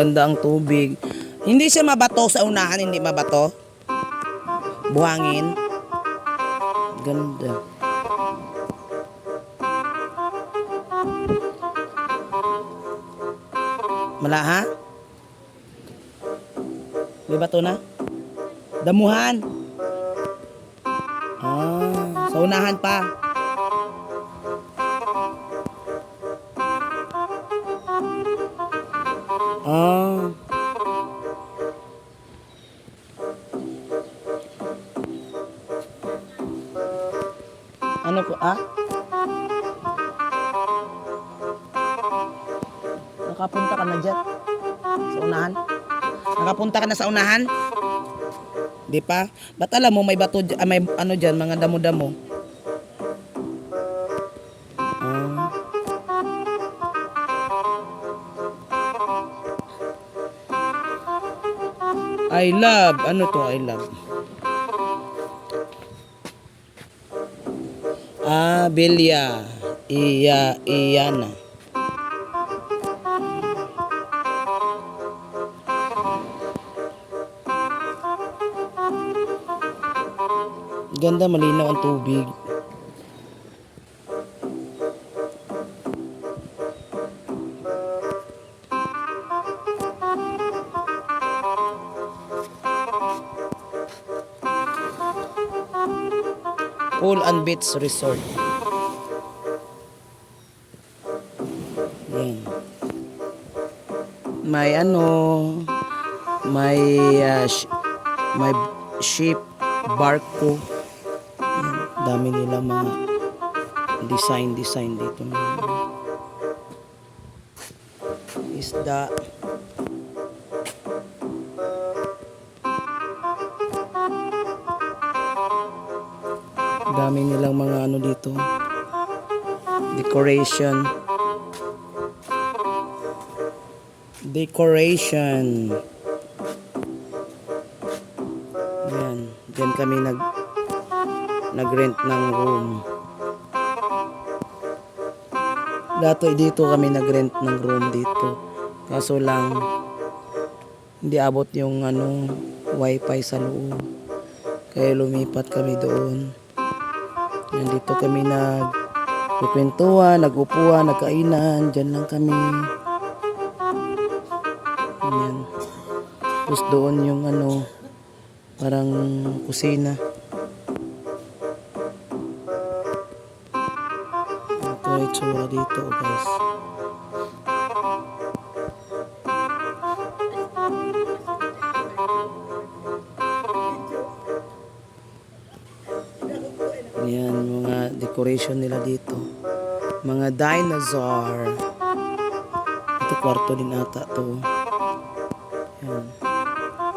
Maganda ang tubig. Hindi siya mabato sa unahan, hindi mabato. Buhangin. Ganda. Mala ha? May bato na? Damuhan. Ah, sa unahan pa. Nakapunta ka na sa unahan? Di pa? Ba't alam mo may bato ah, may ano dyan, mga damo-damo? Ah. I love. Ano to I love? Abelia. Iya, Iyana. Ganda, malinaw ang tubig. Pool and Beach Resort. Yan. May ano, may sh- may ship, barko. Dami nila mga design design dito na isda. Dami nilang mga ano dito. Decoration. Decoration. Yan. Diyan kami nag nag-rent ng room. Dato dito kami nag-rent ng room dito. Kaso lang hindi abot yung ano wifi sa loob. Kaya lumipat kami doon. Nandito kami nag kwentuhan, nagupuan, nagkainan, dyan lang kami. Yan. Tapos doon yung ano, parang kusina. Ito ay tsura dito guys. Yan, mga decoration nila dito. Mga dinosaur. Ito kwarto din ata to. Yan.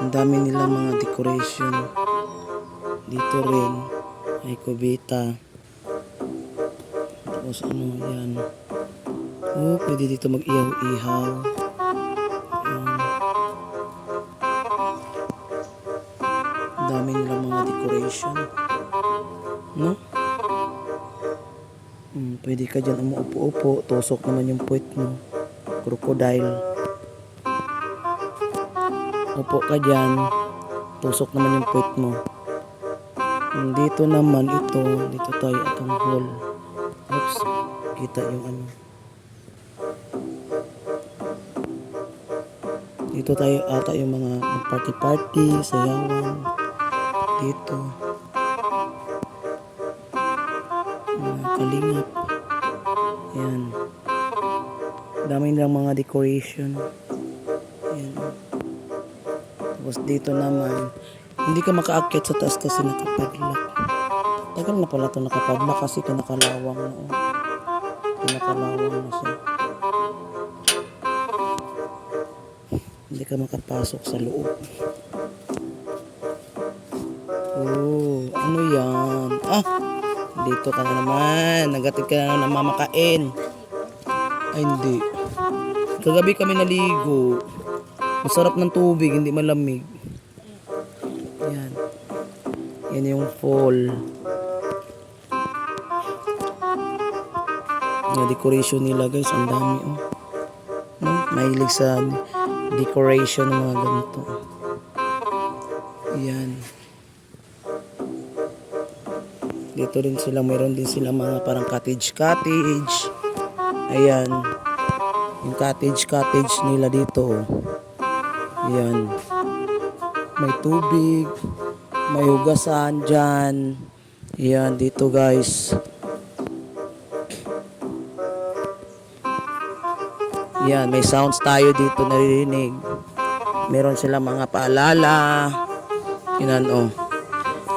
Ang dami nila mga decoration. Dito rin. Ay kubita. Tapos ano yan. Oh, pwede dito mag-ihaw-ihaw. Dami nila mga decoration. No? Hmm, pwede ka dyan umuupo-upo. Tusok naman yung puwet mo. Crocodile. Upo ka dyan. Tusok naman yung puwet mo. Dito naman ito. Dito tayo atong hall. Oops. Kita yung ano. Dito tayo ata yung mga party-party, sayawan. Dito. mga kalingap. Yan. Dami nilang mga decoration. Yan. Tapos dito naman, hindi ka makaakyat sa taas kasi nakapadlock. Tagal na pala ito nakapadlock kasi kinakalawang na. Oh. Kinakalawang na siya. Hindi ka makapasok sa loob. Oh, ano yan? Ah, dito ka na naman. Nagatid ka na ng mamakain. Ay, hindi. Kagabi kami naligo. Masarap ng tubig, hindi malamig. Yan. Yan yung fall. Na decoration nila guys, ang dami oh. No? Mahilig sa decoration ng mga ganito. Yan. Dito rin sila, mayroon din sila mga parang cottage cottage. Ayan. Yung cottage cottage nila dito. oh. Ayan. May tubig. May hugasan dyan. Ayan, dito guys. Yan, may sounds tayo dito naririnig. Meron sila mga paalala. Yan, oh.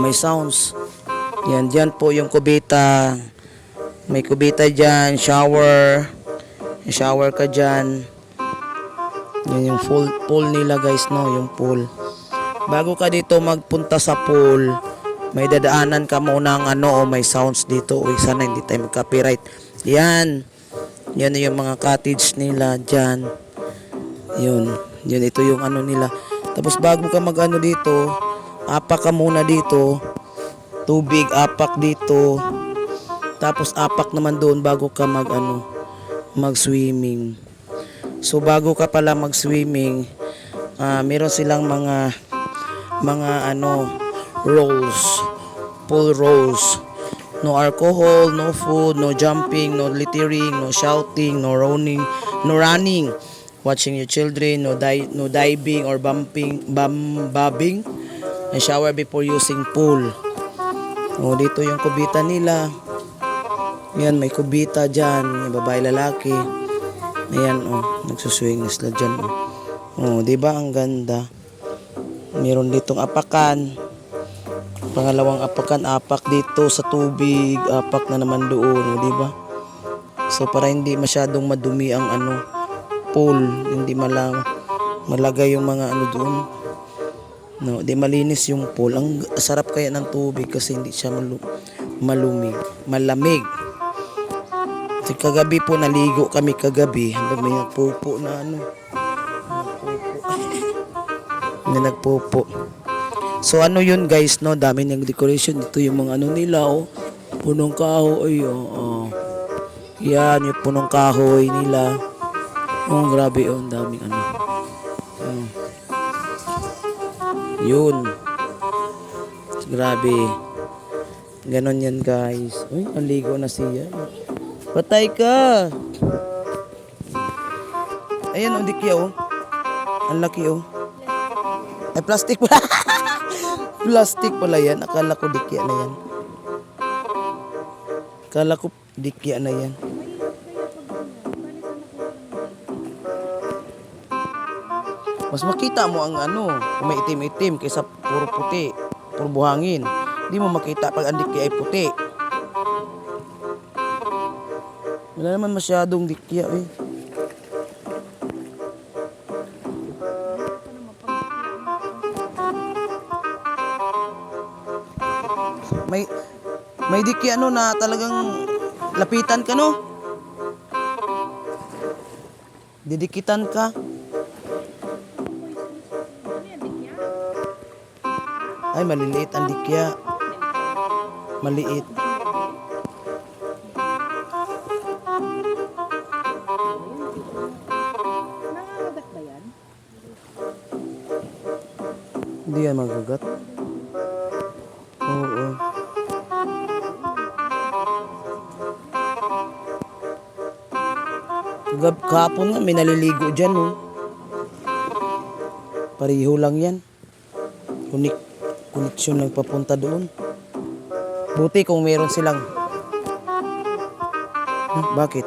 May sounds. Yan, dyan po yung kubita. May kubita dyan, shower. Shower ka dyan. Yan yung full pool nila guys, no? Yung pool. Bago ka dito magpunta sa pool, may dadaanan ka muna ng ano, oh, may sounds dito. Uy, sana hindi tayo mag-copyright. Yan. Yan yung mga cottage nila dyan. Yun. Yun, ito yung ano nila. Tapos bago ka mag ano dito, apak ka muna dito. Tubig, apak dito. Tapos apak naman doon bago ka mag ano, mag swimming. So bago ka pala mag swimming, ah meron silang mga mga ano rules, pool rules. No alcohol, no food, no jumping, no littering, no shouting, no running, no running. Watching your children, no di- no diving or bumping, bum, bobbing. And shower before using pool. O dito yung kubita nila. Yan, may kubita dyan. May babae lalaki. Ayan, oh. Nagsuswing na sila dyan, oh. Oh, di ba ang ganda? Meron ditong apakan. Pangalawang apakan, apak dito sa tubig, apak na naman doon, di ba? So para hindi masyadong madumi ang ano, pool, hindi mala malagay yung mga ano doon. No, di malinis yung pool. Ang sarap kaya ng tubig kasi hindi siya malu malumig, malamig. Kasi kagabi po naligo kami kagabi, habang may nagpupo na ano. Nagpupo. na nagpupo. So ano yun guys, no? Dami ng decoration. Dito yung mga ano nila, oh. Punong kahoy, oh. oh. Yan, yung punong kahoy nila. Oh, grabe, oh. Ang daming ano. Oh. Yun. Grabe. Ganon yan guys. Uy, ang ligo na siya. Patay ka! Ayan, ang dikya, oh. Ang laki, oh. Ay, plastic pala. plastic pala yan. Akala ko dikya na yan. Akala ko dikya na yan. Mas makita mo ang ano, kung may itim-itim kaysa puro puti, puro buhangin. Hindi mo makita pag ang dikya ay puti. Wala naman masyadong dikya eh. May may dikya ano na talagang lapitan ka no? Didikitan ka. Ay, maliliit ang dikya. Maliit. Hindi yan magagat. Oo. Gab kahapon nga may naliligo dyan oh. Pariho lang yan. Kunik koneksyon lang papunta doon. Buti kung meron silang Hmm, bakit?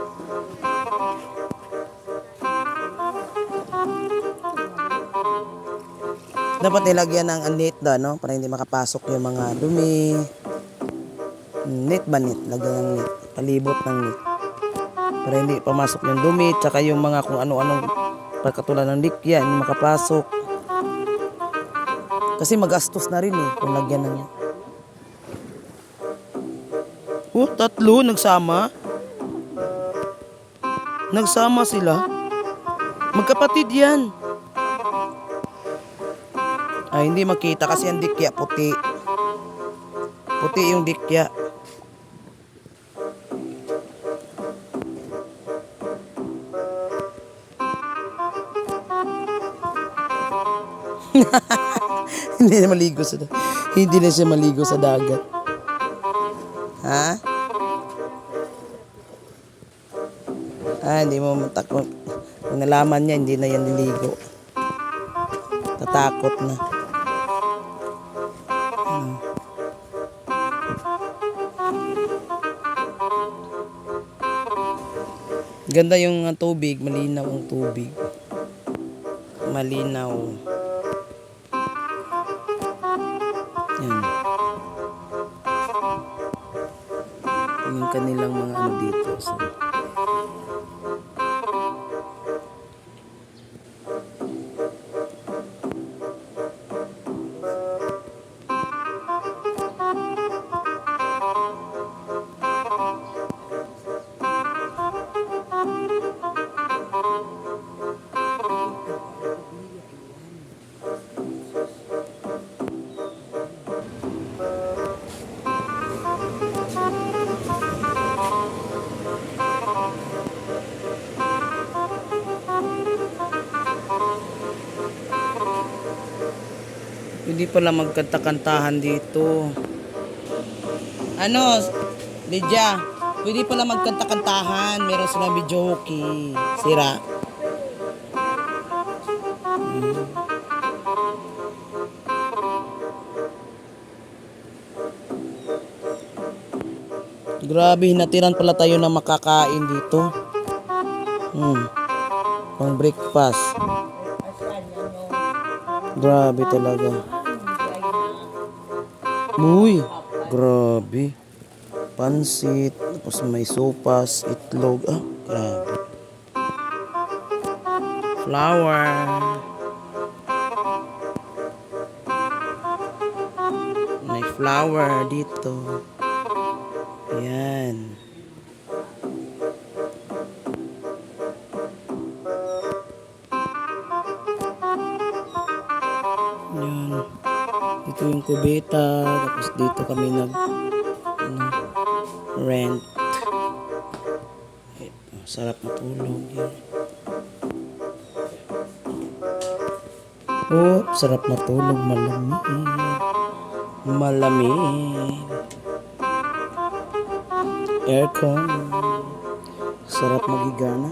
Dapat nilagyan ng net da, no? Para hindi makapasok yung mga dumi. Net ba net? Lagyan ng net. Palibot ng net. Para hindi pamasok yung dumi, tsaka yung mga kung ano-anong pagkatulad ng dikya, hindi makapasok. Kasi magastos na rin eh, kung lagyan ng. Oh, tatlo, nagsama. Nagsama sila. Magkapatid yan. Ay, hindi makita kasi ang dikya puti. Puti yung dikya. Hindi na maligo sa hindi na siya maligo sa dagat. Ha? Ah, hindi mo matak kung nalaman niya, hindi na yan niligo. Tatakot na. Hmm. Ganda yung uh, tubig, malinaw ang tubig. Malinaw. Kanilang mga ano dito. So, pala magkanta-kantahan dito. Ano, Lydia? Pwede pala magkanta-kantahan. Meron silang video okay. Sira. Hmm. Grabe, hinatiran pala tayo ng makakain dito. Hmm. Pang breakfast. Grabe talaga. Uy, grabe. Pansit, tapos may sopas, itlog. Ah, grabe. Flour. May flour dito. Ayan. Dito yung kubeta. Tapos dito kami nag ano, rent. Ito, sarap matulog. Yan. Oh, sarap matulog. Malamig. Malamig. Aircon. Sarap magigana.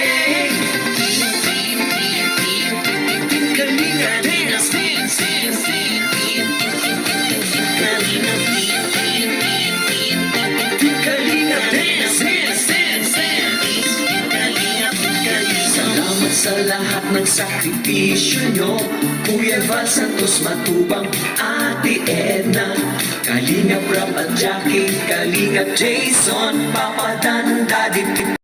sakripisyo nyo Kuya Val Santos Matubang Ate Edna Kalinga Prab at Jackie Kalinga Jason Papa Dan Daddy